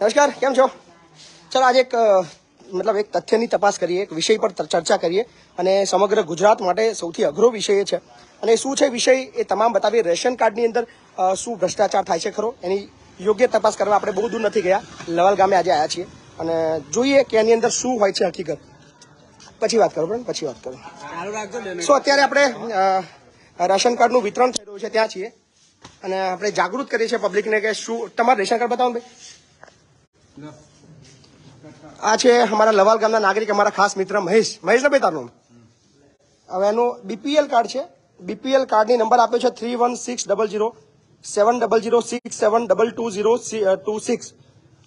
નમસ્કાર કેમ છો? ચાલો આજે એક મતલબ એક તથ્યની તપાસ કરીએ એક વિષય પર ચર્ચા કરીએ અને સમગ્ર ગુજરાત માટે સૌથી અઘરો વિષય એ છે. અને શું છે વિષય? એ તમામ બતાવીએ. રેશન કાર્ડની અંદર શું ભ્રષ્ટાચાર થાય છે ખરો? એની યોગ્ય તપાસ કરવા આપણે બહુ દૂર નથી ગયા. લવાલ ગામે આજે આવ્યા છીએ. અને જોઈએ કે એની અંદર શું હોય છે હકીકત. પછી વાત કરો બરાબર પછી વાત કરો. સો અત્યારે આપણે રેશન કાર્ડનું વિતરણ થઈ રહ્યું છે ત્યાં છીએ. અને આપણે જાગૃત કરીએ છીએ પબ્લિકને કે શું તમારે રેશન કાર્ડ બતાવો ભાઈ. આ છે અમારા લવાલ ગામના નાગરિક અમારા ખાસ મિત્ર મહેશ. મહેશ ભાઈ તારું હવે એનું બીપીએલ કાર્ડ છે. બીપીએલ કાર્ડની નંબર આપ્યો છે three one six double zero seven double zero six seven double two zero two six.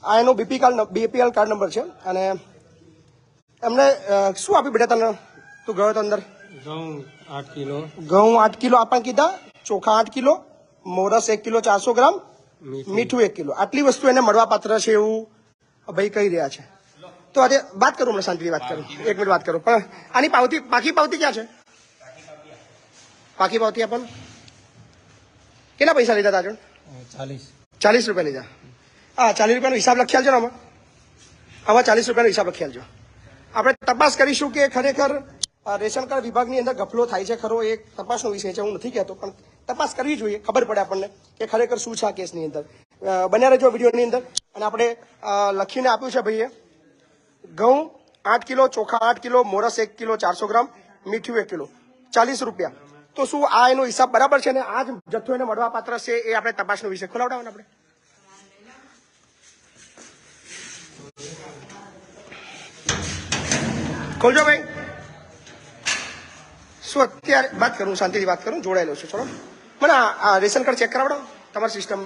આ એનો BP card BPL card number છે. અને એમને શું આપ્યું બેટા તને? તું ગયો તો અંદર? ઘઉં આઠ કિલો. ઘઉં આઠ કિલો આપણને કીધા. ચોખા આઠ કિલો મોરસ એક કિલો ચારસો ગ્રામ મીઠું. મીઠું એક કિલો. આટલી વસ્તુ એને મળવા પાત્ર છે એવું? ભાઈ કહી રહ્યા છે. તો આજે વાત કરું હમણાં શાંતિથી વાત કરું. એક મિનિટ વાત કરું. પણ આની પાવતી પાકી પાવતી ક્યાં છે? પાકી પાવતી આપણ. કેટલા પૈસા લીધા હતા જોડ ચાલીસ. ચાલીસ રૂપિયા લીધા. હા ચાલીસ રૂપિયાનો હિસાબ લખી આલજો ને આમાં. આમાં ચાલીસ રૂપિયાનો હિસાબ લખી આલજો આપણે તપાસ કરીશું કે ખરેખર રેશન કાર્ડ વિભાગની અંદર ગફલો થાય છે ખરો એ તપાસનો વિષય છે હું નથી કહેતો પણ તપાસ કરવી જોઈએ. ખબર પડે આપણને કે ખરેખર શું છે આ કેસની અંદર. બન્યા રહેજો વિડીયોની અંદર. અને આપણે લખીને આપ્યું છે ભાઈએ. ઘઉં આઠ કિલો, ચોખા આઠ કિલો, મોરસ એક કિલો, ચારસો ગ્રામ, મીઠું એક કિલો. ચાલીસ રૂપિયા. તો શું આ એનો હિસાબ બરાબર છે? ને આ જ જથ્થો એને મળવા પાત્ર છે એ આપણે તપાસનો વિષય. ખોલાવડાવવાનો આપણે. ખોલજો ભાઈ. શું અત્યારે વાત કરું, શાંતિથી વાત કરું, જોડાયેલો છું. ચલો. મને રેશન કાર્ડ ચેક કરાવડો તમારી સિસ્ટમ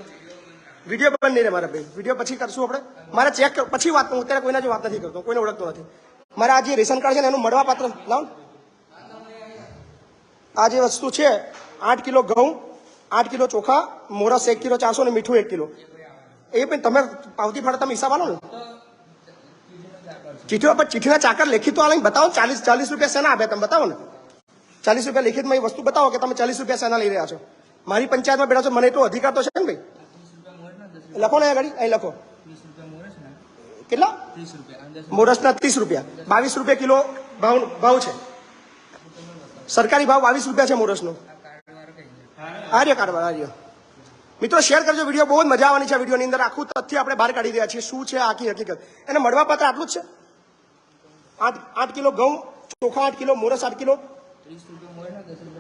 વીડિયો બંધ નહીં રે મારા ભાઈ. વીડિયો પછી કરશું આપણે. મારે ચેક પછી વાત કરું અત્યારે કોઈના જો વાત નથી કરતો, કોઈને ઓળખતો નથી. મારા આ જે રેશન કાર્ડ છે ને, એનું મળવા પાત્ર લાવો આ જે વસ્તુ છે, આઠ કિલો ઘઉં, આઠ કિલો ચોખા, મોરસ એક કિલો, ચારસો ને મીઠું એક કિલો. એ પણ તમે પાવતી ફાળે તમે હિસાબ આલો ને. ચીઠી પણ ચીઠીના ચાકર લેખિત તો આવીને બતાવો ચાલીસ ચાલીસ રૂપિયા શેના આપે તમે, બતાવો ને. ચાલીસ રૂપિયા લેખિતમાં એ વસ્તુ બતાવો કે તમે ચાલીસ રૂપિયા શેના લઈ રહ્યા છો. મારી પંચાયતમાં બેઠા છો, મને એટલો અધિકાર તો છે ને ભાઈ. લખો ને આગળ અહીં લખો કેટલા મોરસના ત્રીસ રૂપિયા બાવીસ રૂપિયા કિલો ભાવ ભાવ છે સરકારી ભાવ બાવીસ રૂપિયા છે મોરસનો આર્ય કારવાર આર્ય મિત્રો શેર કરજો વીડિયો બહુ જ મજા આવવાની છે વિડીયોની અંદર આખું તથ્ય આપણે બહાર કાઢી રહ્યા છીએ શું છે આખી હકીકત એને મળવા પાત્ર આટલું જ છે આઠ આઠ કિલો ઘઉં ચોખા આઠ કિલો મોરસ આઠ કિલો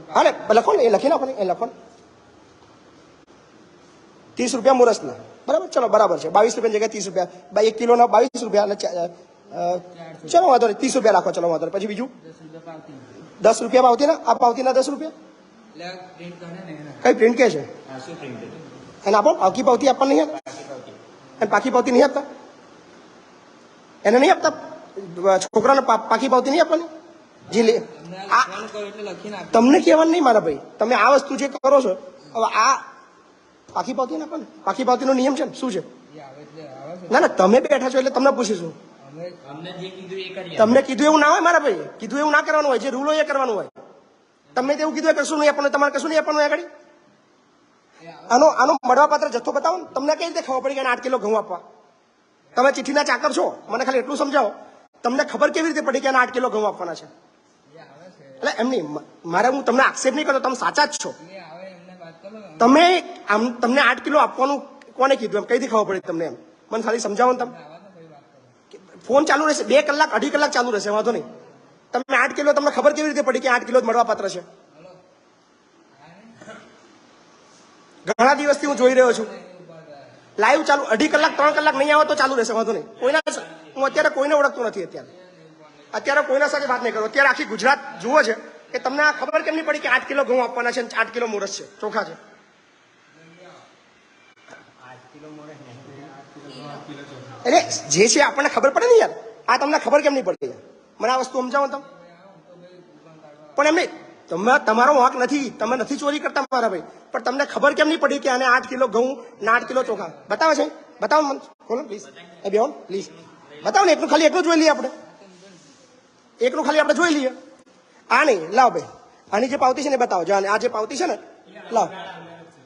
હા ને લખો ને એ લખી નાખો ને એ લખો ને ત્રીસ રૂપિયા મોરસના બરાબર? ચલો બરાબર છે. બાવીસ રૂપિયા જગ્યાએ ત્રીસ રૂપિયા. એક કિલોના બાવીસ રૂપિયા. અને ચલો વાંધો નહીં. ત્રીસ રૂપિયા રાખો ચલો વાંધો પછી બીજું? દસ રૂપિયા પાવતી ના? આ પાવતીના દસ રૂપિયા? કઈ પ્રિન્ટ કે છે? એને આપો પાકી પાવતી આપવાની નહીં આપતા? અને પાકી પાવતી નહીં આપતા? એને નહીં આપતા? છોકરાને પાકી પાવતી નહીં આપવાની જી તમને કહેવાનું નહીં મારા ભાઈ. તમે આ વસ્તુ જે કરો છો હવે આ પાકી પાવતી ના ને પાકી પાવતીનો નિયમ છે ને? શું છે? ના. ના તમે બેઠા છો એટલે તમને પૂછીશું. તમને કીધું એવું ના હોય મારા ભાઈ કીધું એવું ના કરવાનું હોય. જે રૂલ હોય એ કરવાનું હોય. તમને એવું કીધું કશું નહીં આપણને તમારે કશું નહીં આપવાનું આગળ? આનો આનો મળવાપાત્ર જથ્થો બતાવો ને. તમને કઈ રીતે ખબર પડી કે આઠ કિલો ઘઉં આપવા? તમે ચિઠ્ઠીના ચાકર છો. મને ખાલી એટલું સમજાવો. તમને ખબર કેવી રીતે પડી કે આને આઠ કિલો ઘઉં આપવાના છે? એટલે એમ નહીં મારે હું તમને આક્ષેપ નહીં કરતો તમે સાચા જ છો. તમે આમ તમને આઠ કિલો આપવાનું કોને કીધું? એમ કઈથી ખબર પડી તમને એમ? મને ખાલી સમજાવો ને તમે. ફોન ચાલુ રહેશે. બે કલાક, અઢી કલાક ચાલુ રહેશે, વાંધો નહીં. તમે આઠ કિલો, તમને ખબર કેવી રીતે પડી કે આઠ કિલો મળવા પાત્ર છે? ઘણા દિવસથી હું જોઈ રહ્યો છું. લાઈવ ચાલુ, અઢી કલાક, ત્રણ કલાક નહીં આવે તો ચાલુ રહેશે, વાંધો નહીં. કોઈના હું અત્યારે કોઈને ઓળખતો નથી અત્યારે. અત્યારે કોઈના સાથે વાત નહીં કરું. અત્યારે આખી ગુજરાત જુઓ છે. કે તમને આ ખબર કેમ નહીં પડી કે આઠ કિલો ઘઉં આપવાના છે આઠ કિલો મોરસ છે? ચોખા છે. એટલે જે છે આપણને ખબર પડે ને યાર. આ તમને ખબર કેમ નહીં પડતી મને આ વસ્તુ સમજાવો તમે. પણ એમ નહીં, તમે તમારો વાંક નથી, તમે નથી ચોરી કરતા મારા ભાઈ. પણ તમને ખબર કેમ નહીં પડી કે આને આઠ કિલો ઘઉં ને આઠ કિલો ચોખા? બતાવે છે. બતાવો મને. ખોલો પ્લીઝ એ બેહો પ્લીઝ બતાવો ને, એટલું ખાલી એટલું જોઈ લઈએ આપણે. એકનું ખાલી આપણે જોઈ લઈએ. આ નહીં, લાવ ભાઈ આની જે પાવતી છે ને બતાવો. જો આ જે પાવતી છે ને, લાવ.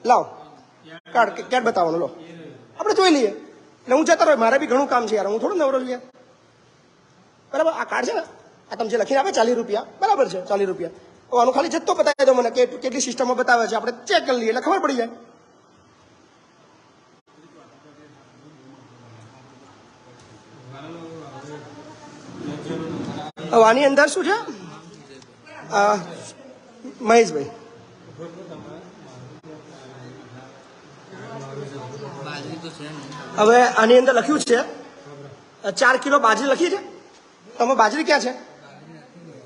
લાવ. કાર્ડ ક્યારે બતાવવાનું? લો. આપણે જોઈ લઈએ. એટલે હું જતો રહ્યો. મારે બી ઘણું કામ છે યાર. હું થોડું નવરો યાર. બરાબર? આ કાર્ડ છે ને, આ તમે જે લખીને આપે ચાલીસ રૂપિયા. બરાબર છે, ચાલીસ રૂપિયા. આનું ખાલી જથ્થો બતાવી દો મને. કે કેટલી સિસ્ટમમાં બતાવે છે. આપણે ચેક કરી લઈએ. એટલે ખબર પડી જાય. હવે આની અંદર શું છે? આ મહેશભાઈ હવે આની અંદર લખ્યું છે ચાર કિલો બાજરી લખી છે. તમે બાજરી ક્યાં છે?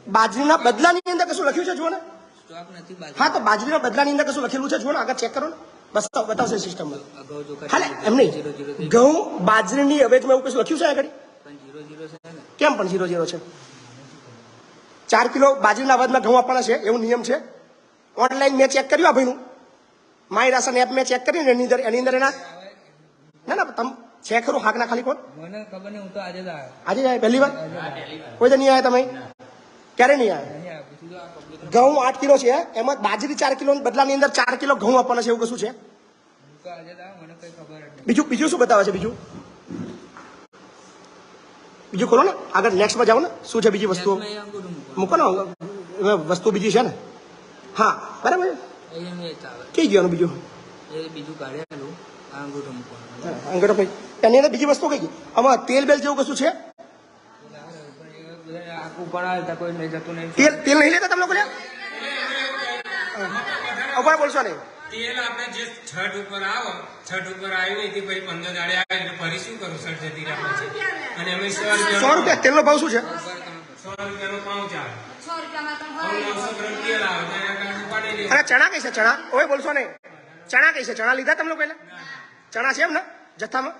બાજરીના બદલાની અંદર કશું લખ્યું છે જુઓ ને? હા, તો બાજરીના બદલાની અંદર કશું લખેલું છે જુઓ ને, આગળ ચેક કરો ને. બસ બતાવશે સિસ્ટમમાં હાલે, એમ નહીં. ઘઉં બાજરીની અવેજમાં એવું કશું લખ્યું છે આગળ? પણ જીરો જીરો છે ને કેમ પણ ઝીરો ઝીરો છે ચાર કિલો બાજરીના અવાજમાં ઘઉં આપવાના છે એવું નિયમ છે. ઓનલાઈન મેં ચેક કર્યું આ ભાઈનું. માય રાશન એપ મેં ચેક કરીને એની અંદર એની અંદર એના ના ના તમે છે ખરું હાક ના ખાલી કોણ મને ખબર નહીં હું તો આજે જ આવ્યો. આજે જ આવ્યા પહેલી વાર? કોઈ તો નહીં આવ્યા તમે? ક્યારે નહીં આવ્યા? ઘઉં આઠ કિલો છે એમાં બાજરી ચાર કિલો બદલાની અંદર ચાર કિલો ઘઉં આપવાના છે એવું કશું છે? બીજું બીજું શું બતાવે છે બીજું? બીજું ખોલો ને. આગળ નેક્સ્ટમાં જાઓ ને. શું છે બીજી વસ્તુઓ? મૂકવાનું. મૂકો. ને. વસ્તુ બીજી છે ને? હા બરાબર કઈ ગયું બીજું? અંગૂઠું ભાઈ એની અંદર બીજી વસ્તુ કઈ ગઈ? આમાં તેલ બેલ જેવું કશું છે? તેલ તેલ નહીં લેતા તમે લોકો ઉપર બોલશો નહીં. તેલ આપણે જે છઠ ઉપર આવો છઠ ઉપર આવ્યું એથી પછી પંદર દાડે આવે એટલે ફરી શું કરું? સર જતી રહે પછી. અને અમે સો સો રૂપિયા રૂપિયા તેલનો ભાવ શું છે? સો રૂપિયાનો પાઉચ આવે અને ચણા કઈ છે? ચણા? ઓય બોલશો નહીં. ચણા કઈ છે? ચણા લીધા તમને પહેલા? ચણા છે એમ ને જથ્થામાં?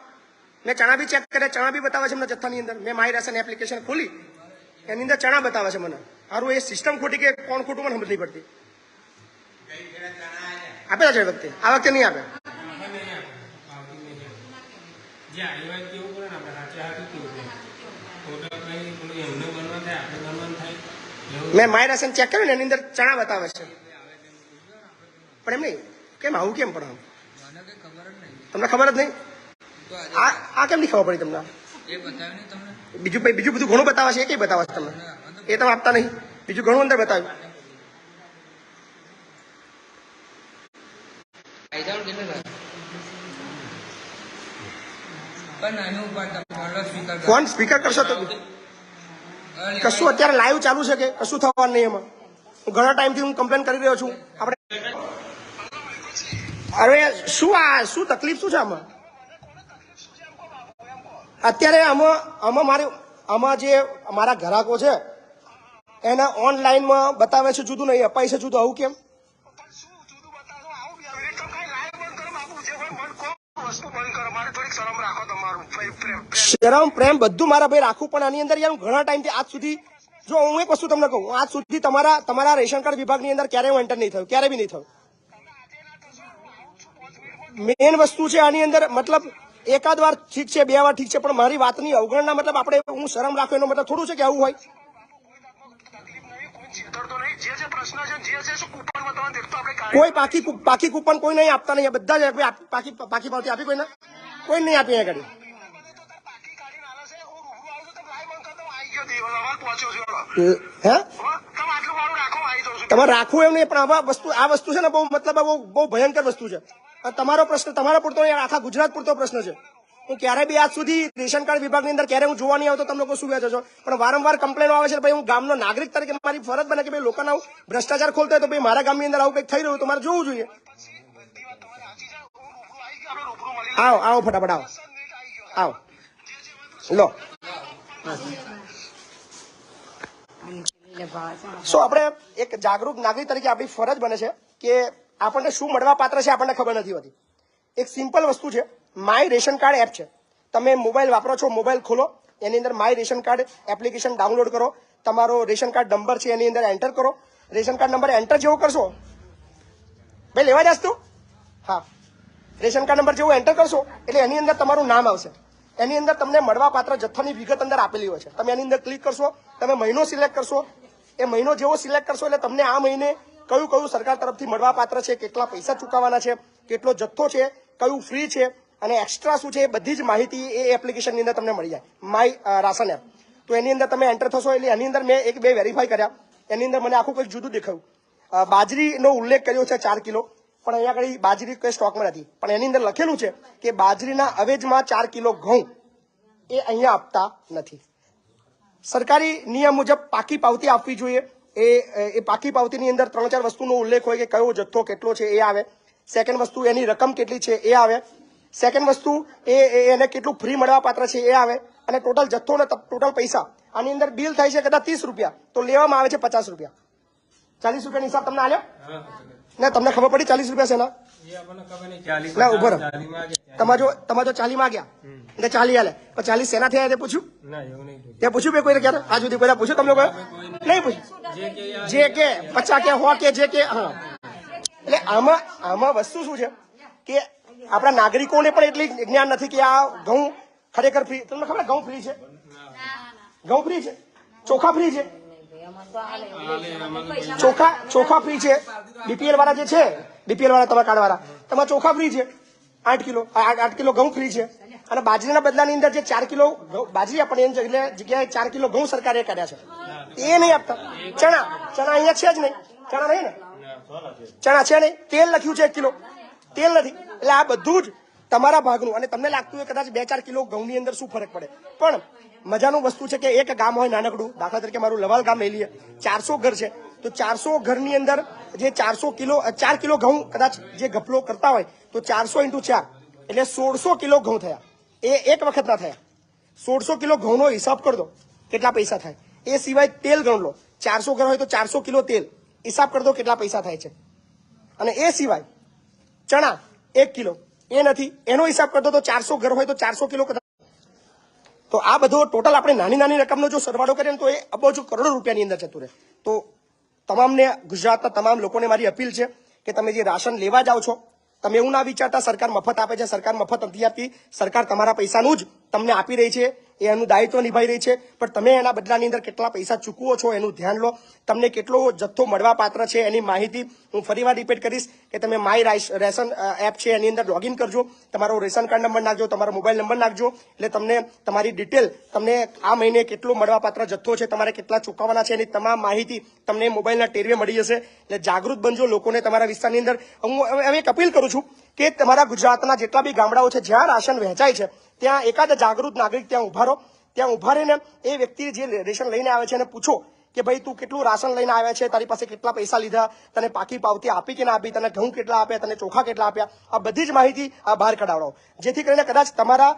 મેં ચણા બી ચેક કર્યા ચણા બી બતાવે છે એમને જથ્થાની અંદર. મેં મારી રાશન એપ્લિકેશન ખોલી. એની અંદર ચણા બતાવે છે મને. સારું એ સિસ્ટમ ખોટી કે કોણ ખોટું મને સમજ નહીં પડતી. આપેલા છે એ વખતે? આ વખતે નહીં આપે? મેં માય રાશન ચેક કર્યું ને એની અંદર ચણા બતાવે છે. પણ એમ નહીં કેમ આવું કેમ પણ તમને ખબર જ નહીં? આ આ કેમ નહીં ખબર પડી તમને? એ બતાવ્યું નહીં તમને? બીજું બીજું બધું ઘણું બતાવે છે એ કઈ બતાવે છે તમને? એ તમે આપતા નહીં. બીજું ઘણું અંદર બતાવ્યું આઈજાઉટ કેટલે થાય પણ નાનું ઉપાડતા ફોનનો સ્પીકર ફોન સ્પીકર કરશો તો? કશું અત્યારે લાઈવ ચાલુ છે કે? કશું થવાનું નહીં એમાં. હું ઘણા ટાઈમથી હું કમ્પ્લેન કરી રહ્યો છું. આપણે અરે શું આ શું તકલીફ શું છે આમાં? અત્યારે આમાં આમાં મારે આમાં જે મારા ગ્રાહકો છે એના ઓનલાઈનમાં બતાવે છે જુદું નહીં અપાય છે જુદું. આવું કેમ? શરમ પ્રેમ બધું મારા ભાઈ રાખું, પણ આની અંદર યાર હું ઘણા ટાઈમથી આજ સુધી જો હું એક વસ્તુ તમને કહું આજ સુધી તમારા તમારા રેશન કાર્ડ વિભાગની અંદર ક્યારેય હું એન્ટર નહીં થયું ક્યારે બી નહીં થયું. મેન વસ્તુ છે આની અંદર, મતલબ એકાદ વાર ઠીક છે, બે વાર ઠીક છે, પણ મારી વાતની અવગણના મતલબ આપણે હું શરમ રાખું એનો મતલબ થોડું છે કે આવું હોય. કોઈ પાકી પાકી કૂપન કોઈ નહીં આપતા નહીં. બધા જ પાકી પાકી પાવતી આપી કોઈને? કોઈ નહીં આપી અહીંયા આગળ હે? તમારે રાખવું એમ નહીં પણ આવા વસ્તુ આ વસ્તુ છે ને બહુ મતલબ બહુ બહુ ભયંકર વસ્તુ છે. તમારો પ્રશ્ન તમારો પૂરતો આખા ગુજરાત પૂરતો પ્રશ્ન છે. હું ક્યારે બી આજ સુધી રેશન કાર્ડ વિભાગની અંદર ક્યારે હું જોવા નહીં આવતો, તમે લોકો શું વેચો છો? પણ વારંવાર કમ્પ્લેનો આવે છે ભાઈ હું ગામનો નાગરિક તરીકે મારી ફરજ બને કે ભાઈ લોકોના ભ્રષ્ટાચાર ખોલતો હોય તો ભાઈ મારા ગામની અંદર આવું કંઈક થઈ રહ્યું તો મારે જોવું જોઈએ. આવો આવો ફટાફટ આવો. આવો. લો. સો આપણે એક જાગૃત નાગરિક તરીકે આપણી ફરજ બને છે કે આપણને શું મળવા પાત્ર છે આપણને ખબર નથી હોતી. એક સિમ્પલ વસ્તુ છે. માય રેશન કાર્ડ એપ છે. તમે મોબાઈલ વાપરો છો, મોબાઈલ ખોલો, એની અંદર my ration card application download કરો, તમારો રેશન કાર્ડ નંબર છે એની અંદર એન્ટર કરો. રેશન કાર્ડ નંબર એન્ટર જેવો કરશો? ભાઈ, લેવા જશ તું? હા. રેશન કાર્ડ નંબર જેવો એન્ટર કરશો, એટલે એની અંદર તમારું નામ આવશે. એની અંદર તમને મળવા પાત્ર જથ્થાની વિગત અંદર આપેલી હોય છે. તમે એની અંદર ક્લિક કરશો, તમે મહિનો સિલેક્ટ કરશો. એ મહિનો જેવો સિલેક્ટ કરશો એટલે તમને આ મહિને કયું કયું સરકાર તરફથી મળવા પાત્ર છે, કેટલા પૈસા ચૂકવવાના છે, કેટલો જથ્થો છે, કયું ફ્રી છે અને એક્સ્ટ્રા શું છે એ બધી જ માહિતી એ એપ્લિકેશનની અંદર તમને મળી જાય. My ration app. તો એની અંદર તમે એન્ટર થશો એટલે એની અંદર મેં એક બે વેરીફાઈ કર્યા. એની અંદર મને આખું કંઈક જુદું દેખાયું. બાજરીનો ઉલ્લેખ કર્યો છે ચાર કિલો. પણ અહીંયા આગળ બાજરી કોઈ સ્ટોકમાં નથી. પણ એની અંદર લખેલું છે કે બાજરીના અવેજમાં ચાર કિલો ઘઉં એ અહીંયા આપતા નથી. સરકારી નિયમ મુજબ પાકી પાવતી આપવી જોઈએ. એ એ પાકી પાવતીની અંદર ત્રણ ચાર વસ્તુનો ઉલ્લેખ હોય કે કયો જથ્થો કેટલો છે એ આવે. સેકન્ડ વસ્તુ એની રકમ કેટલી છે એ આવે. સેકન્ડ વસ્તુ એ એને કેટલું ફ્રી મળવા પાત્ર છે એ આવે. અને ટોટલ જથ્થો અને ટોટલ પૈસા. આની અંદર બિલ થાય છે કદાચ ત્રીસ રૂપિયા. તો લેવામાં આવે છે પચાસ રૂપિયા. ચાલીસ રૂપિયાનો હિસાબ તમને આલ્યો? ને તમને ખબર પડી ચાલીસ રૂપિયા છે ના ના, ઊભો તમારો તમારો ગયા. તમારે જો તમારે જો ચાલીમાં ગયા. એટલે ચાલી હાલે પણ ચાલીસ શેના થયા તે પૂછ્યું. ત્યાં પૂછ્યું બે કોઈ ક્યારે? આજ સુધી કોઈ પૂછ્યું? તમને કોઈ? નહીં. પૂછ્યું. જે કે યાર. જે કે પચાસ કે હો કે જે કે હા. એટલે આમાં આમાં વસ્તુ શું છે? કે આપણા નાગરિકોને પણ એટલી જ્ઞાન નથી કે આ ઘઉં ખરેખર ફ્રી તમને ખબર ઘઉં ફ્રી છે? ઘઉં ફ્રી છે? ચોખા ફ્રી છે? ચોખા ચોખા ફ્રી છે? બીપીએલ વાળા જે છે બીપીએલ વાળા તમારા કાર્ડ વાળા તમારા ચોખા ફ્રી છે? આઠ કિલો આઠ કિલો ઘઉં ફ્રી છે. અને બાજરીના બદલાની અંદર જે ચાર કિલો બાજરી આપણે એની જગ્યાએ જગ્યાએ ચાર કિલો ઘઉં સરકારે કર્યા છે. એ નહીં આપતા. ચણા ચણા અહીંયા છે જ નહીં. ચણા નહીં ને? ચણા છે નહીં? તેલ લખ્યું છે એક કિલો. તેલ નથી. એટલે આ બધું જ તમારા ભાગનું. અને તમને લાગતું હોય કદાચ બે ચાર કિલો ઘઉંની અંદર શું ફરક પડે. પણ મજાનું વસ્તુ છે કે એક ગામ હોય નાનકડું, દાખલા તરીકે મારું લવાલ ગામ લઈ લઈએ, ચારસો ઘર છે. તો ચારસો ઘરની અંદર જે ચારસો કિલો ચાર કિલો ઘઉં કદાચ જે ગફલો કરતા હોય, તો ચારસો ઇન્ટુ ચાર, એટલે સોળસો કિલો ઘઉં થયા. એ એક વખત ના થયા. સોળસો કિલો ઘઉંનો હિસાબ કરી દો, કેટલા પૈસા થાય. એ સિવાય તેલ ગણ લો. ચારસો ઘર હોય તો ચારસો કિલો તેલ. હિસાબ કરી દો કેટલા પૈસા થાય છે. અને એ સિવાય ચણા એક કિલો. એ નથી. એનો હિસાબ કરતો તો ચારસો ઘર હોય તો ચારસો કિલો તો આ બધો ટોટલ આપણે નાની નાની રકમનો જો સરવાળો કરીએ ને તો એ અબજો કરોડો રૂપિયાની અંદર જતું રહે. તો તમામને ગુજરાતના તમામ લોકોને મારી અપીલ છે કે તમે જે રાશન લેવા જાઓ છો, તમે એવું ના વિચારતા સરકાર મફત આપે છે, સરકાર મફત નથી આપતી, સરકાર તમારા પૈસાનું જ તમને આપી રહી છે. એ એનું દાયિત્વ નિભાઈ રહી છે. પણ તમે એના બદલાની અંદર કેટલા પૈસા ચૂકવો છો એનું ધ્યાન લો. તમને કેટલો જથ્થો મળવા પાત્ર છે એની માહિતી હું ફરીવાર રિપીટ કરીશ કે તમે માય રેશન એપ છે એની અંદર લોગિન કરજો. તમારો રેશન કાર્ડ નંબર નાખજો, તમારો મોબાઈલ નંબર નાખજો. એટલે તમને તમારી ડિટેલ તમને આ મહિને કેટલો મળવા પાત્ર જથ્થો છે, તમારે કેટલા ચૂકવવાના છે એની તમામ માહિતી તમને મોબાઈલના ટેરવે મળી જશે. એટલે જાગૃત બનજો લોકોને તમારા વિસ્તારની અંદર. હું હવે એક અપીલ કરું છું કે તમારા ગુજરાતના જેટલા બી ગામડાઓ છે, જ્યાં રાશન વહેંચાય છે ત્યાં એકાદ જાગૃત નાગરિક ત્યાં ઊભા રહો. ત્યાં ઊભા રહીને એ વ્યક્તિ જે રેશન લઈને આવે છે એને પૂછો કે ભાઈ, તું કેટલું રાશન લઈને આવ્યા છે? તારી પાસે કેટલા પૈસા લીધા? તને પાકી પાવતી આપી કે ના આપી? તને ઘઉં કેટલા આપ્યા? તને ચોખા કેટલા આપ્યા? આ બધી જ માહિતી આ બહાર કઢાવડો જેથી કરીને કદાચ તમારા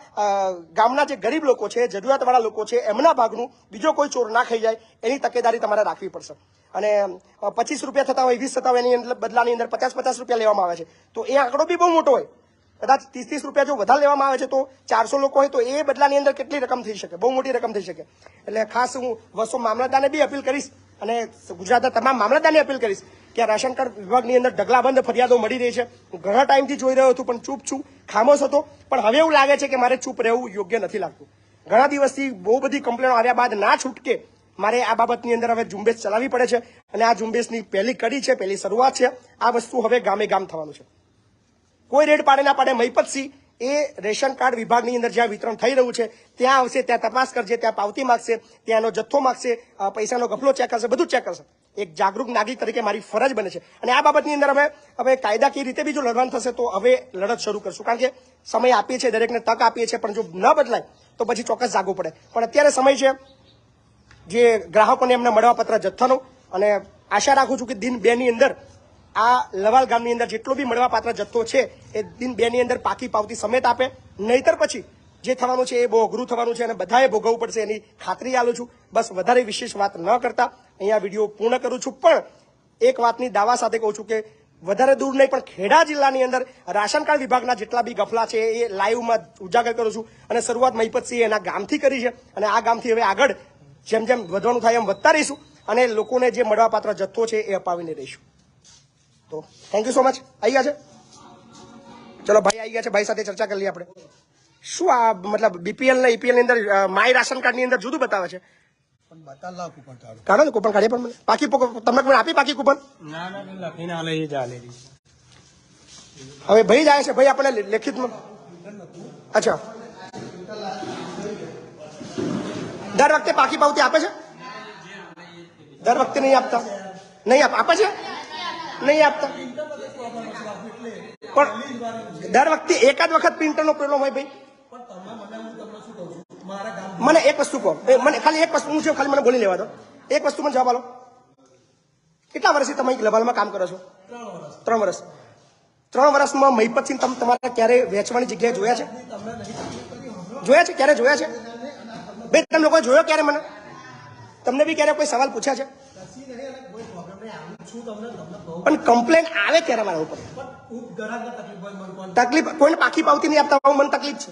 ગામના જે ગરીબ લોકો છે જરૂરિયાતવાળા લોકો છે, એમના ભાગનું બીજો કોઈ ચોર ના ખાઈ જાય, એની તકેદારી તમારે રાખવી પડશે. અને પચીસ રૂપિયા થતા હોય, વીસ થતા હોય, એની બદલાની અંદર પચાસ પચાસ રૂપિયા લેવામાં આવે છે. તો એ આંકડો બી બહુ મોટો હોય. કદાચ ત્રીસ ત્રીસ રૂપિયા જો વધારે લેવામાં આવે છે તો ચારસો લોકો હોય તો એ બદલાની અંદર કેટલી રકમ થઈ શકે? બહુ મોટી રકમ થઈ શકે. એટલે ખાસ હું વસો મામલતદારને બી અપીલ કરીશ અને ગુજરાતના તમામ મામલતદારને અપીલ કરીશ કે રાશન કાર્ડ વિભાગની અંદર ઢગલાબંધ ફરિયાદો મળી રહી છે. હું ઘણા ટાઈમથી જોઈ રહ્યો હતો પણ ચૂપ છું. ખામોશ હતો. પણ હવે એવું લાગે છે કે મારે ચૂપ રહેવું યોગ્ય નથી લાગતું. ઘણા દિવસથી બહુ બધી કમ્પ્લેનો આવ્યા બાદ ના છૂટકે મારે આ બાબતની અંદર હવે ઝુંબેશ ચલાવવી પડે છે. અને આ ઝુંબેશની પહેલી કડી છે, પહેલી શરૂઆત છે. આ વસ્તુ હવે ગામે ગામ થવાનું છે. કોઈ રેડ પાડે ના પાડે મહિપતસિંહ એ રેશન કાર્ડ વિભાગની અંદર જ્યાં વિતરણ થઈ રહ્યું છે, ત્યાં આવશે, ત્યાં તપાસ કરશે, ત્યાં પાવતી માગશે ત્યાં એનો જથ્થો માગશે પૈસાનો ગફલો ચેક કરશે, બધું ચેક કરશે. એક જાગૃત નાગરિક તરીકે મારી ફરજ બને છે. અને આ બાબતની અંદર હવે હવે કાયદાકીય રીતે બી જો લડવાનું થશે તો હવે લડત શરૂ કરશું. કારણ કે સમય આપીએ છીએ, દરેકને તક આપીએ છીએ, પણ જો ન બદલાય, તો પછી ચોક્કસ જાગવું પડે. પણ અત્યારે સમય છે, જે ગ્રાહકોને એમને મળવાપત્ર જથ્થાનો, અને આશા રાખું છું કે દિન બે ની અંદર આ લવાલ ગામની અંદર જેટલો બી મળવાપાત્ર જથ્થો છે, એ દિન બે ની અંદર પાકી પાવતી સમેત આપે. નહીતર પછી જે થવાનું છે એ બહુ અઘરું થવાનું છે અને બધાએ ભોગવવું પડશે એની ખાતરી આલું છું. બસ વધારે વિશેષ વાત ન કરતા. અહીંયા વીડિયો પૂર્ણ કરું છું. પણ એક વાતની દાવા સાથે કહું છું કે વધારે દૂર નહીં, પણ ખેડા જિલ્લાની અંદર રાશન કાર્ડ વિભાગના જેટલા બી ગફલા છે, એ લાઈવમાં ઉજાગર કરું છું. અને શરૂઆત મહિપતસિંહ એના ગામથી કરી છે અને આ ગામથી હવે આગળ જેમ જેમ વધવાનું થાય એમ વધતા રહીશું અને લોકોને જે મળવાપાત્ર જથ્થો છે એ અપાવીને રહીશું. તો થેન્ક યુ સો મચ આવી ગયા છે? ચલો ભાઈ આવી ગયા છે. ભાઈ સાથે ચર્ચા કરી લઈએ આપણે. શું આ મતલબ બીપીએલ ને ઈપીએલની અંદર માય રાશન કાર્ડની અંદર જુદું બતાવે છે? કાઢો ને કૂપન કાઢીએ પણ મને? પાકી પો- તમને આપી પાકી કૂપન? હવે ભાઈ જાય છે. ભાઈ આપણને લેખિતમાં અચ્છા. દર વખતે પાકી પાવતી આપે છે? દર વખતે નહીં આપતા? નહીં આપ આપે છે? નહીં આપતા. પણ દર વખતે એકાદ વખત પ્રિન્ટરનો પ્રોબ્લેમ હોય ભાઈ. મને એક વસ્તુ કહો. મને ખાલી એક વસ્તુ છું, ખાલી મને બોલી લેવા દો. એક વસ્તુ મને જવાબ આલો. કેટલા વર્ષથી તમે અહીં લેવલમાં કામ કરો છો? ત્રણ વર્ષ. ત્રણ વર્ષમાં મહિપતસિંહ તમે તમારા ક્યારે વેચવાની જગ્યાએ જોયા છે? જોયા છે? ક્યારે જોયા છે? ભાઈ, તમે લોકો જોયો ક્યારે મને? તમને બી ક્યારે કોઈ સવાલ પૂછ્યા છે? પણ કમ્પ્લેન આવે ત્યારે મારા ઉપર. તકલીફ કોઈને પાકી પાવતી નહીં આપતા મને તકલીફ છે.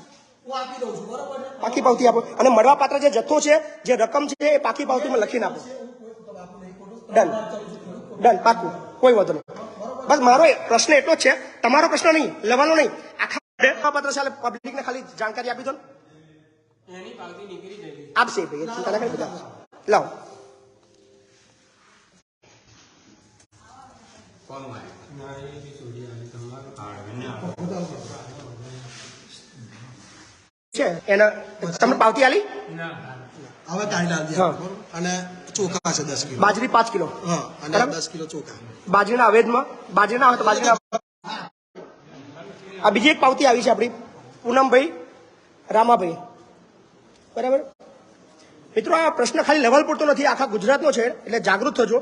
પાકી પાવતી આપો. અને મળવા પાત્ર જે જથ્થો છે જે રકમ છે એ પાકી પાવતીમાં લખીને આપો. ડન ડન પાકું. કોઈ વાંધો નહીં. બસ મારો પ્રશ્ન એટલો જ છે. તમારો પ્રશ્ન નહીં લેવાનો નહીં. આખા પાત્ર છે પબ્લિકને ખાલી જાણકારી આપી દો ને. આપશે ભાઈ ચિંતા ના કરી બધા લાવો. ના એ બી છોડી આવી તમારું છે? એના તમને પાવતી આલી? હવે. અને ચોખા છે દસ કિલો. બાજરી પાંચ કિલો. હા અને દસ કિલો ચોખા. બાજરીના અવેદમાં? બાજરીના આવે તો બાજરીના આ બીજી એક પાવતી આવી છે આપણી. પૂનમભાઈ રામાભાઈ. બરાબર? મિત્રો આ પ્રશ્ન ખાલી લેવલ પૂરતો નથી આખા ગુજરાતનો છે એટલે જાગૃત થજો.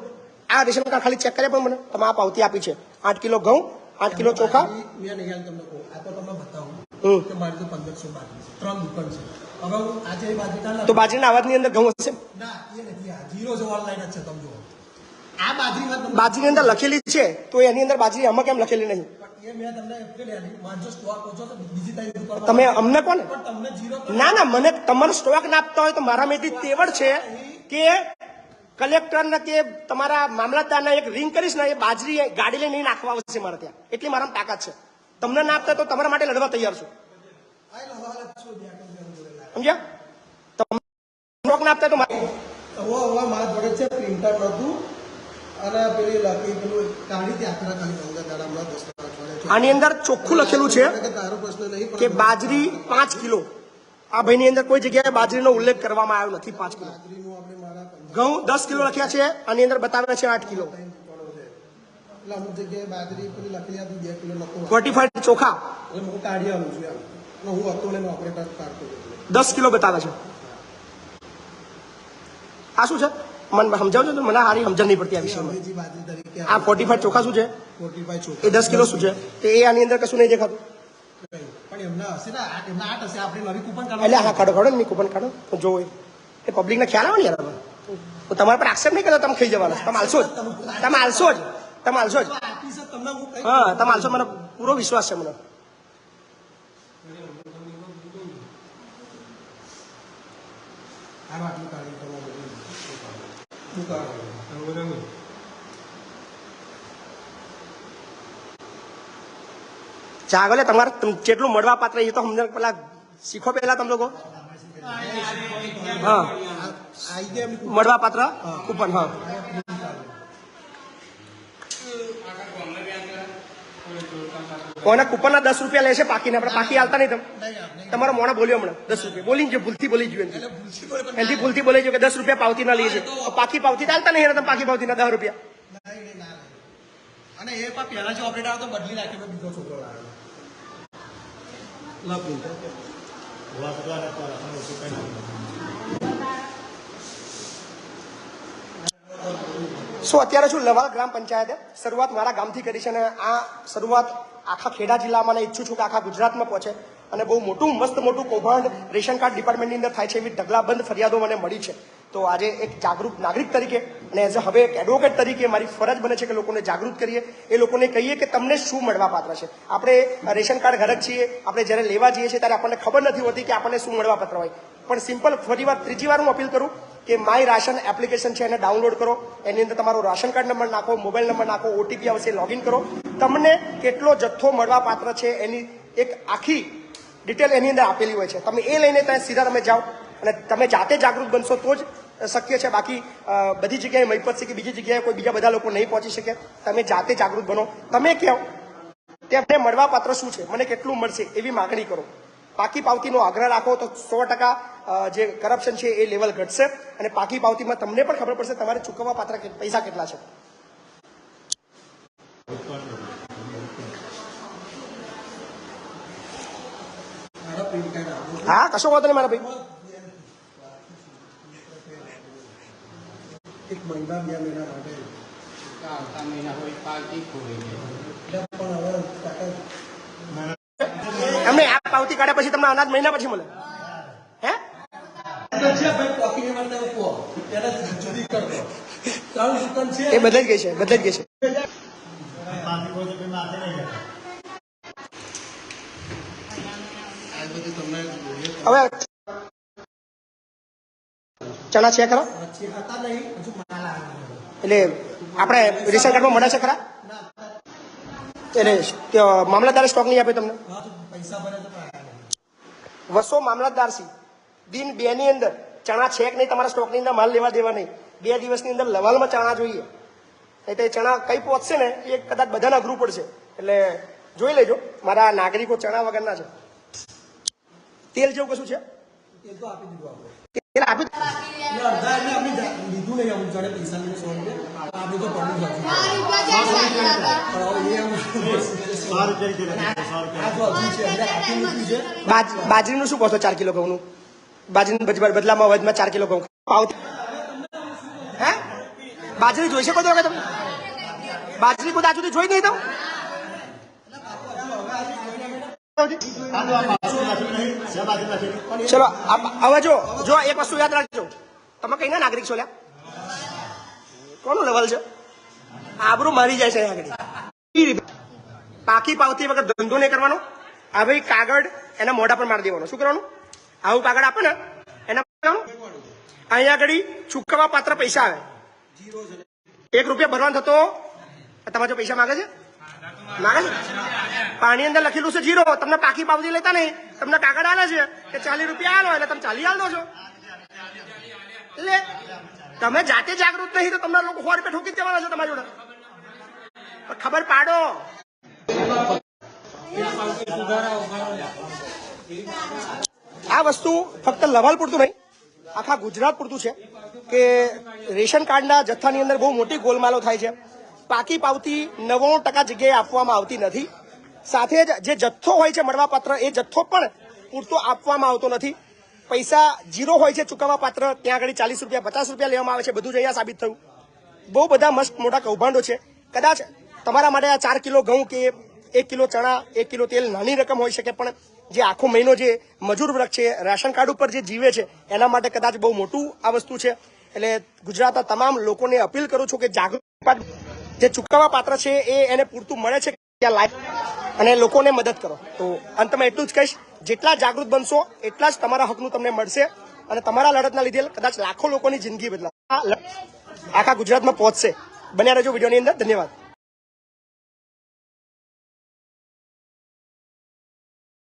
આ રેશન કાર્ડ ખાલી ચેક કરે પણ મને. તમે આ પાવતી આપી છે. આઠ કિલો ઘઉં આઠ કિલો ચોખા. મેં નહીં તમને કહું. આ તો તમને બતાવું. હમ. કે મારી તો પંદરસો બાટલી છે. ત્રણ દુકાન છે. હવે હું આજે બાજરી કાઢ તો બાજરીના અવાજની અંદર ઘઉં હશે? ના એ નથી. આ જીરો જ ઓનલાઈન છે તમે જુઓ. આ બાજરી બાજરીની અંદર લખેલી છે. તો એની અંદર બાજરી અમે કેમ લખેલી નહીં? તમે અમને કોને? ના ના મને તમારો સ્ટોક ના આપતા હોય તો મારા મેથી તેવડ છે કે કલેક્ટર ને કે તમારા મામલતદારને એક રિંગ કરીશ ને એ બાજરી ગાડી લઈને નાખવા આવશે મારે ત્યાં. એટલી મારા તાકાત છે. તમને ના આપતા તો તમારા માટે લડવા તૈયાર છું. સમજ્યા? તમને ના આપતા તો મારે જોડે છે પ્રિન્ટર નહોતું અને પેલી લખી પેલું કાઢી આની અંદર ચોખ્ખું લખેલું છે કે બાજરી પાંચ કિલો. આ ભાઈની અંદર કોઈ જગ્યાએ બાજરીનો ઉલ્લેખ કરવામાં આવ્યો નથી પાંચ કિલો. ઘઉં દસ કિલો લખ્યા છે આની અંદર બતાવે છે આઠ કિલો. ફોર્ટીફાઈડ ચોખા. દસ કિલો બતાવે છે. આ શું છે? મને સમજાવજો તો મને સારી સમજણ નહીં પડતી આ વિષયમાં. આ ફોર્ટીફાઈડ ચોખા શું છે? એ દસ કિલો શું છે? એ આની અંદર કશું નહીં દેખાતું. એટલે હા કાઢો કાઢો ને કૂપન કાઢો. હું જોવો એ. પબ્લિકને ખ્યાલ આવે ને યાર. હું તમારા પર આક્ષેપ નહીં કરતો તમે ખાઈ જવાના તમે આલશો જ. તમે આલશો જ. તમે આલશો જ. હા તમે આલશો મને પૂરો વિશ્વાસ છે મને. આ બાટલું કાઢી તમારે દુકાન બરાબર જાગો લે તમારે તમ- જેટલું મળવા પાત્ર એ તો સમજણ પેલા શીખો પેલા તમે લોકો. હા. મળવા પાત્ર? કૂપન, હા. કોના કૂપનના દસ રૂપિયા લેશે પાકી આપણે પાકી હાલતા નહીં તમે. તમારો મોણો બોલ્યો હમણાં. દસ રૂપિયા. બોલી જો ભૂલથી બોલી જોઈએ એનથી. ભૂલથી બોલી જો કે દસ રૂપિયા પાવતી ના લઈએ પાકી પાવતી ચાલતા નહીં તમે પાકી પાવતી ના દસ રૂપિયા. ના. અને એ પહેલા જે ઓપરેટર બદલી નાખ્યો બીજો છોકરો સો અત્યારે શું લવાલ ગ્રામ પંચાયતે. શરૂઆત મારા ગામથી કરી છે અને આ શરૂઆત આખા ખેડા જિલ્લામાં ઈચ્છું છું કે આખા ગુજરાતમાં પહોંચે. અને બહુ મોટું, મસ્ત મોટું કૌભાંડ રેશન કાર્ડ ડિપાર્ટમેન્ટની અંદર થાય છે એવી ઢગલાબંધ ફરિયાદો મને મળી છે. તો આજે એક જાગૃત નાગરિક તરીકે અને એઝ અ હવે એક એડવોકેટ તરીકે મારી ફરજ બને છે કે લોકોને જાગૃત કરીએ. એ લોકોને કહીએ કે તમને શું મળવા પાત્ર છે? આપણે રેશન કાર્ડ ઘરક છીએ, આપણે જ્યારે લેવા જઈએ છીએ ત્યારે આપણને ખબર નથી હોતી કે આપણને શું મળવા પાત્ર હોય. પણ સિમ્પલ ફરી વાર, ત્રીજી વાર હું અપીલ કરું કે માય રાશન એપ્લિકેશન છે એને ડાઉનલોડ કરો. એની અંદર તમારો રાશન કાર્ડ નંબર નાખો મોબાઈલ નંબર નાખો ઓટીપી આવશે લોગિન કરો. તમને કેટલો જથ્થો મળવા પાત્ર છે એની એક આખી ડિટેલ એની અંદર આપેલી હોય છે. તમે એ લઈને ત્યાં સીધા તમે જાઓ. અને તમે જાતે જાગૃત બનશો તો જ શક્ય છે. બાકી બધી જગ્યાએ મહી છે કે બીજી જગ્યાએ કોઈ બીજા બધા લોકો નહીં પહોંચી શકે. તમે જાતે જાગૃત બનો. તમે કહો તેમને મળવા પાત્ર શું છે? મને કેટલું મળશે એવી માગણી કરો. પાકી પાવતીનો આગ્રહ રાખો તો સો ટકા જે કરપ્શન છે એ લેવલ ઘટશે. અને પાકી પાવતીમાં તમને પણ ખબર પડશે તમારે ચૂકવવા પાત્ર પૈસા કેટલા છે. હા, કશો વાંધો નહીં મારા ભાઈ. એક મહિના બે મહિના માટે. આવતા મહિના હોય પાર્ટી ખોરી પણ હવે કાકા એમને આ પાવતી કાઢ્યા પછી તમને અનાજ મહિના પછી મળે. હે? છે એ બદલાઈ ગઈ છે બદલાઈ છે. હવે ચણા છે ખરા? એટલે આપણે રેશન કાર્ડમાં મળે છે ખરા? એટલે મામલતદારે સ્ટોક નહીં આપ્યો તમને. વસો મામલતદારસી દિન બે ની અંદર ચણા છે કે નહીં તમારા સ્ટોકની અંદર? માલ લેવા દેવા નહીં. બે દિવસની અંદર લવાલમાં ચણા જોઈએ. નહીં તો ચણા કઈ પહોંચશે ને એ કદાચ બધાને અઘરું પડશે એટલે જોઈ લેજો મારા નાગરિકો ચણા વગરના છે. તેલ જેવું કશું છે? તો આપી દીધું એટલે અમે લીધું નહીં અમુક જોડે પૈસા લઈને સો રૂપિયા આપણે તો પડી જ હતું. પણ હવે એ એમ- આ જો હજુ છે એટલે આપી મૂક્યું છે બાજ બાજરીનું શું છો ચાર કિલો ઘઉંનું? બાજરીનું બજ- બદલામાં વજમાં ચાર કિલો ઘઉં પાવ હે? બાજરી જોઈ શકો છો તમે? બાજરી કોઈ આજુ જોઈ નહીં તો ચલો હવે જો જો એક વસ્તુ યાદ રાખજો. તમે કઈ ના નાગરિક છો લ્યા? કોનું લેવલ છે? આબરૂ મારી જાય છે આગળ. પાકી પાવતી વગર ધંધો નહીં કરવાનો. આ ભાઈ કાગળ એના મોઢા પર મારી દેવાનો. શું કરવાનું? આવું કાગળ આપે ને, એના અહીંયા આગળ ચૂકવવા પાત્ર પૈસા આવે. એક રૂપિયા ભરવાનો થતો તમારે પૈસા માગે છે? માગે છે? પાણી અંદર લખેલું છે જીરો. તમને પાકી પાવતી લેતા નહીં. તમને કાગળ આલે છે કે ચાલીસ રૂપિયા આલો એટલે તમે ચાલી આલો છો. એટલે તમે જાતે જાગૃત નહીં તો તમને લોકો સો રૂપિયા ઠોકી દેવાના છે તમારી જોડે. ખબર પાડો. આ વસ્તુ ફક્ત લવાલ પૂરતું નહીં, આખા ગુજરાત પૂરતું છે કે રેશન કાર્ડના જથ્થાની અંદર બહુ મોટી ગોલમાલો થાય છે. પાકી પાવતી નવ્વાણું ટકા જગ્યાએ આપવામાં આવતી નથી. સાથે જ જે જથ્થો હોય છે મળવા પાત્ર એ જથ્થો પણ પૂરતો આપવામાં આવતો નથી. પૈસા જીરો હોય છે ચૂકવવા પાત્ર ત્યાં આગળ ચાલીસ રૂપિયા, પચાસ રૂપિયા લેવામાં આવે છે, બધું જ અહીંયા સાબિત થયું. બહુ બધા મસ્ત મોટા કૌભાંડો છે. કદાચ તમારા માટે આ ચાર કિલો ઘઉં કે એક કિલો ચણા, એક કિલો તેલ નાની રકમ હોઈ શકે, પણ જે આખો મહિનો જે મજૂર વર્ગ છે, રાશન કાર્ડ ઉપર જે જીવે છે, એના માટે કદાચ બહુ મોટું આ વસ્તુ છે. એટલે ગુજરાતના તમામ લોકોને અપીલ કરું છું કે જાગૃત જે ચૂકવવા પાત્ર છે એ એને પૂરતું મળે છે ત્યાં લાઈફ અને લોકોને મદદ કરો. તો અંતમાં એટલું જ કહીશ, જેટલા જાગૃત બનશો, એટલા જ તમારા હકનું તમને મળશે અને તમારા લડતના લીધે કદાચ લાખો લોકોની જિંદગી બદલા આખા ગુજરાતમાં પહોંચશે. બન્યા રહેજો વિડીયોની અંદર. ધન્યવાદ.